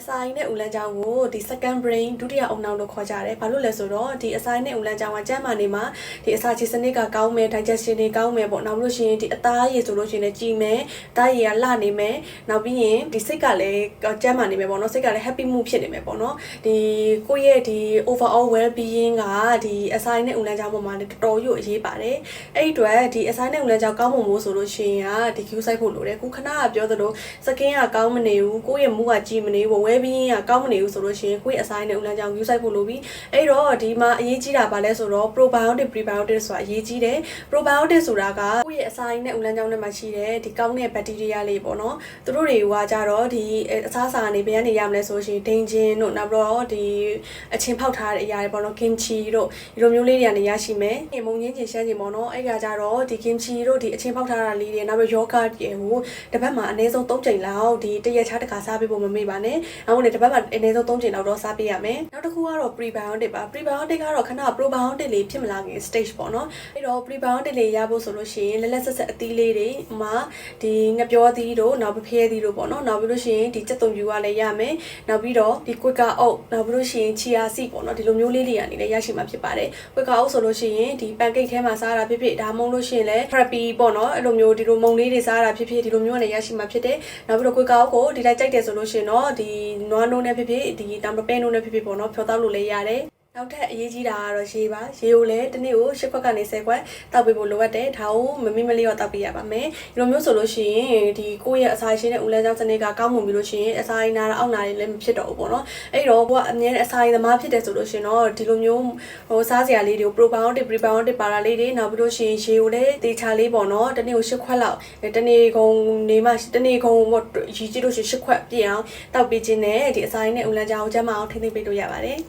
အစာရင်းနဲ့ဦးလန်းချောင်းကိုဒီ second brain ဒုတိယအုံနောက်လို့ခေါ်ကြတယ်။ဘာလို့လဲဆိုတော့ဒီအစာရင်းနဲ့ဦးလန်းချောင်းကကျန်းမာနေမှာဒီအစာချေစနစ်ကကောင်းမယ် digestion တွေကောင်းမယ်ပေါ့။နောက်လို့ရှိရင်ဒီအသားရည်ဆိုလို့ရှိရင်လည်းကြည်မယ်။အသားရည်ကလှနေမယ်။နောက်ပြီးရင်ဒီစိတ်ကလည်းကျန်းမာနေမယ်ပေါ့နော်။စိတ်ကလည်း happy mood ဖြစ်နေမယ်ပေါ့နော်။ဒီကိုယ့်ရဲ့ဒီ overall well being ကဒီအစာရင်းနဲ့ဦးလန်းချောင်းပေါ်မှာလည်းတော်တော်ကြီးအရေးပါတယ်။အဲ့ဒီအတွက်ဒီအစာရင်းနဲ့ဦးလန်းချောင်းကောင်းမွန်ဖို့ဆိုလို့ရှိရင်ကဒီ queue site ဖို့လိုတယ်။ခုခဏကပြောသလိုစကင်းကကောင်းမနေဘူး။ကိုယ့်ရဲ့မူကကြည်မနေဘူး။ well being ကကောင်းမနေဘူးဆိုလို့ရှိရင်ကိုယ့်ရဲ့အစာရင်းနဲ့ဦးလန်းချောင်း queue site ဖို့လိုပြီ။အဲ့တော့ဒီမှာအရေးကြီးတာဘာလဲဆိုတော့ probiotic prebiotic ဆိုတာအရေးကြီးတယ်။ probiotic ဆိုတာကကိုယ့်ရဲ့အစာရင်းနဲ့ဦးလန်းချောင်းထဲမှာရှိတဲ့ဒီကောင်းတဲ့ bacteria လေးပေါ့နော်။သူတို့တွေကကြတော့ဒီအစားအစာကနေဘယ်ကနေရမလဲဆိုလို့ရှိရင်ဒိန်ဂျင်တို့နောက်ပြီးတော့ဒီအချင်းဖောက်ထားတဲ့အရာတွေပေါ့နော် kimchi တို့ဒီလိုမျိုးလေးတွေကနေရရှိမယ်။ဒီမုံငင်းချင်ရှမ်းချင်ပေါ့နော်။အဲ့ကကြတော့ဒီ kimchi တို့ဒီအချင်းဖောက်ထားတာလေးတွေနောက်ပြီး yogurt တွေကိုတစ်ပတ်မှာအနည်းဆုံး3ချိန်လောက်ဒီတရက်ခြားတစ်ခါစားပေးဖို့မမေ့ပါနဲ့။နောက်ဝင်တစ်ပတ်မှာအနည်းဆုံး3ချိန်လောက်တော့စားပေးရမယ်။နောက်တစ်ခုကတော့ prebiotic ပါ prebiotic ကတော့ခဏ probiotic လေးဖြစ်မလာခင် stage ပေါ့နော်။အဲ့တော့ prebiotic လေးရဖို့ဆိုလို့ရှိရင်လက်လက်ဆက်ဆက်အသီးလေးတွေဥမာဒီငပြောသီးတို့နောက်ပဖဲသီးတို့ပေါ့နော်။နောက်ပြီးလို့ရှိရင်ဒီကြက်သွန်ပြူကလည်းရမယ်။နောက်ပြီးတော့ဒီ quicker oat နောက်ပြီးလို့ရှိရင် chia seed ပေါ့နော်ဒီလိုမျိုးလေးတွေကနေလည်းရရှိမှာဖြစ်ပါတယ်။ quicker oat ဆိုလို့ရှိရင်ဒီ pancake ထဲမှာစားတာဖြစ်ဖြစ်ဒါမှမဟုတ်လို့ရှိရင်လည်း frappe ပေါ့နော်အဲ့လိုမျိုးဒီလိုမုံလေးတွေစားတာဖြစ်ဖြစ်ဒီလိုမျိုးကနေရရှိမှာဖြစ်တယ်။နောက်ပြီးတော့ quicker oat ကိုဒီလိုက်ကြိုက်တယ်ဆိုလို့ရှိရင်တော့ဒီနွားနိုးနဲ့ဖြစ်ဖြစ်ဒီတံပပဲနိုးနဲ့ဖြစ်ဖြစ်ပေါ့နော်ဖြောတောက်လို့လည်းရတယ်။ နောက်ထပ်အရေးကြီးတာကတော့ရေပါရေကိုလည်းတစ်နေ့ကို၈ခွက်ကနေ၁၀ခွက်တောက်ပေးဖို့လိုအပ်တယ်ဒါကိုမမိမလေးတော့တောက်ပေးရပါမယ်ဒီလိုမျိုးဆိုလို့ရှိရင်ဒီကိုယ့်ရဲ့အစာရှင်တဲ့ဦးလန်းချောင်းစနစ်ကကောင်းမွန်ပြီလို့ရှိရင်အစာရင်းနာတာအောက်နာတွေလည်းမဖြစ်တော့ဘူးပေါ့နော်အဲ့တော့ကိုကအမြဲတမ်းအစာရင်းသမားဖြစ်တယ်ဆိုလို့ရှိရင်တော့ဒီလိုမျိုးဟိုစားစရာလေးတွေကို probiotic prebiotic ပါတာလေးတွေနောက်ပြီးလို့ရှိရင်ရေကိုလည်းတေချာလေးပေါ့နော်တစ်နေ့ကို၈ခွက်လောက်တစ်နေ့ကုန်နေမှတစ်နေ့ကုန်ပေါ့ရည်ကြည့်လို့ရှိရင်၈ခွက်ပြည့်အောင်တောက်ပေးခြင်းနဲ့ဒီအစာရင်းတဲ့ဦးလန်းချောင်းကိုကျန်းမအောင်ထိန်းသိမ်းပေးလို့ရပါတယ်